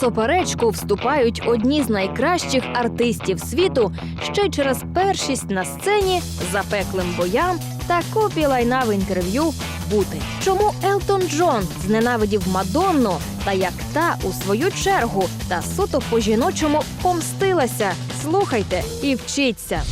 Суперечку вступають одні з найкращих артистів світу ще через першість на сцені, запеклим боям та копі лайна в інтерв'ю бути. Чому Елтон Джон зненавидів Мадонну та як та у свою чергу та суто по-жіночому помстилася? Слухайте і вчіться.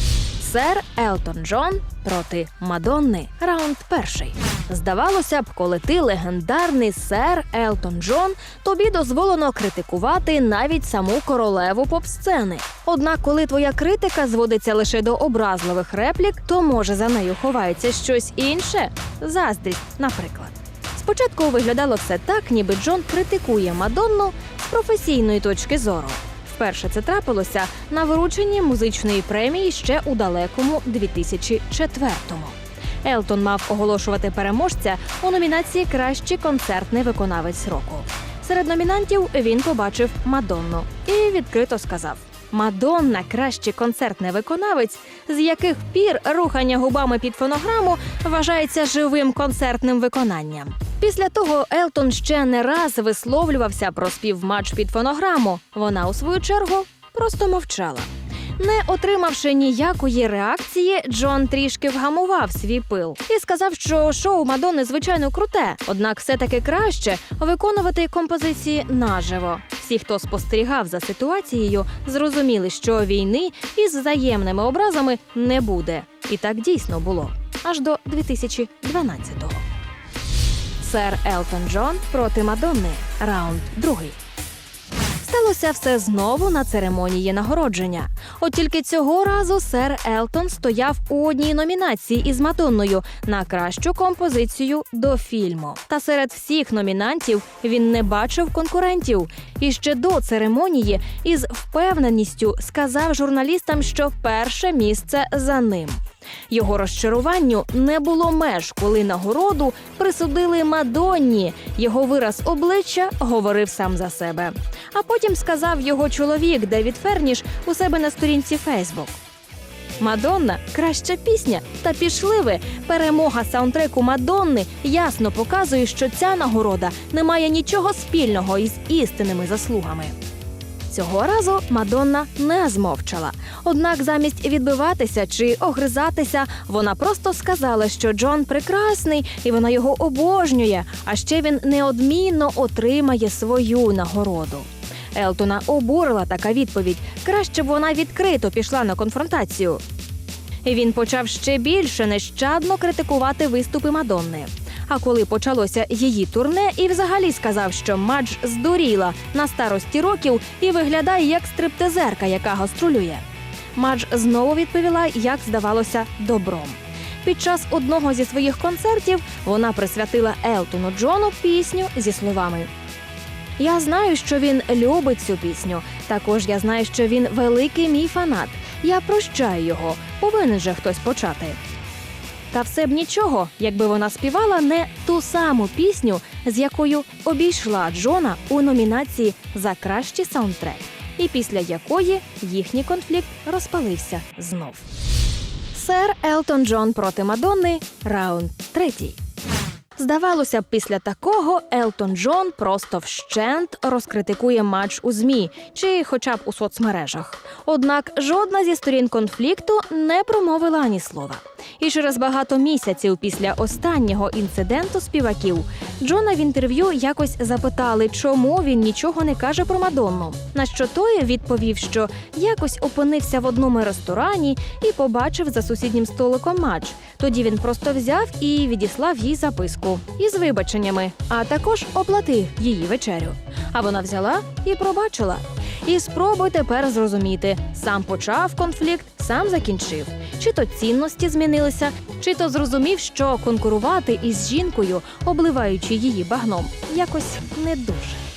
Сер Елтон Джон проти Мадонни. Раунд перший. Здавалося б, коли ти легендарний сер Елтон Джон, тобі дозволено критикувати навіть саму королеву поп-сцени. Однак, коли твоя критика зводиться лише до образливих реплік, то може за нею ховається щось інше заздрість, наприклад. Спочатку виглядало все так, ніби Джон критикує Мадонну з професійної точки зору. Вперше це трапилося на врученні музичної премії ще у далекому 2004-му. Елтон мав оголошувати переможця у номінації Кращий концертний виконавець року. Серед номінантів він побачив Мадонну і відкрито сказав: Мадонна кращий концертний виконавець, з яких пір рухання губами під фонограму вважається живим концертним виконанням. Після того Елтон ще не раз висловлювався про співматч під фонограму. Вона, у свою чергу, просто мовчала. Не отримавши ніякої реакції, Джон трішки вгамував свій пил і сказав, що шоу Мадонни звичайно круте, однак все таки краще виконувати композиції наживо. Всі, хто спостерігав за ситуацією, зрозуміли, що війни із взаємними образами не буде. І так дійсно було аж до 2012-го. Сер Елтон Джон проти Мадонни. Раунд другий. Сталося все знову на церемонії нагородження. От тільки цього разу сер Елтон стояв у одній номінації із Мадонною на кращу композицію до фільму. Та серед всіх номінантів він не бачив конкурентів. І ще до церемонії із впевненістю сказав журналістам, що перше місце за ним. Його розчаруванню не було меж, коли нагороду присудили Мадонні. Його вираз обличчя говорив сам за себе. А потім сказав його чоловік Девід Ферніш у себе на сторінці Фейсбук. Мадонна краща пісня. Та пішли ви. Перемога саундтреку Мадонни ясно показує, що ця нагорода не має нічого спільного із істинними заслугами. Цього разу Мадонна не змовчала. Однак, замість відбиватися чи огризатися, вона просто сказала, що Джон прекрасний і вона його обожнює. А ще він неодмінно отримає свою нагороду. Елтона обурила така відповідь. Краще б вона відкрито пішла на конфронтацію. І Він почав ще більше нещадно критикувати виступи Мадонни. А коли почалося її турне, і взагалі сказав, що Мадж здуріла на старості років і виглядає як стриптизерка, яка гастролює. Мадж знову відповіла, як здавалося, добром. Під час одного зі своїх концертів вона присвятила Елтону Джону пісню зі словами: Я знаю, що він любить цю пісню. Також я знаю, що він великий мій фанат. Я прощаю його. Повинен же хтось почати. Та все б нічого, якби вона співала не ту саму пісню, з якою обійшла Джона у номінації за кращий саундтрек, і після якої їхній конфлікт розпалився знов. Сер Елтон Джон проти Мадонни. Раунд третій. Здавалося б, після такого Елтон Джон просто вщент розкритикує матч у змі чи, хоча б у соцмережах. Однак жодна зі сторін конфлікту не промовила ані слова. І через багато місяців після останнього інциденту співаків Джона в інтерв'ю якось запитали, чому він нічого не каже про Мадонну. На що той відповів, що якось опинився в одному ресторані і побачив за сусіднім столиком матч. Тоді він просто взяв і відіслав їй записку із вибаченнями, а також оплатив її вечерю. А вона взяла і пробачила. І спробуй тепер зрозуміти, сам почав конфлікт, сам закінчив. Чи то цінності змінилися, чи то зрозумів, що конкурувати із жінкою, обливаючи її багном, якось не дуже.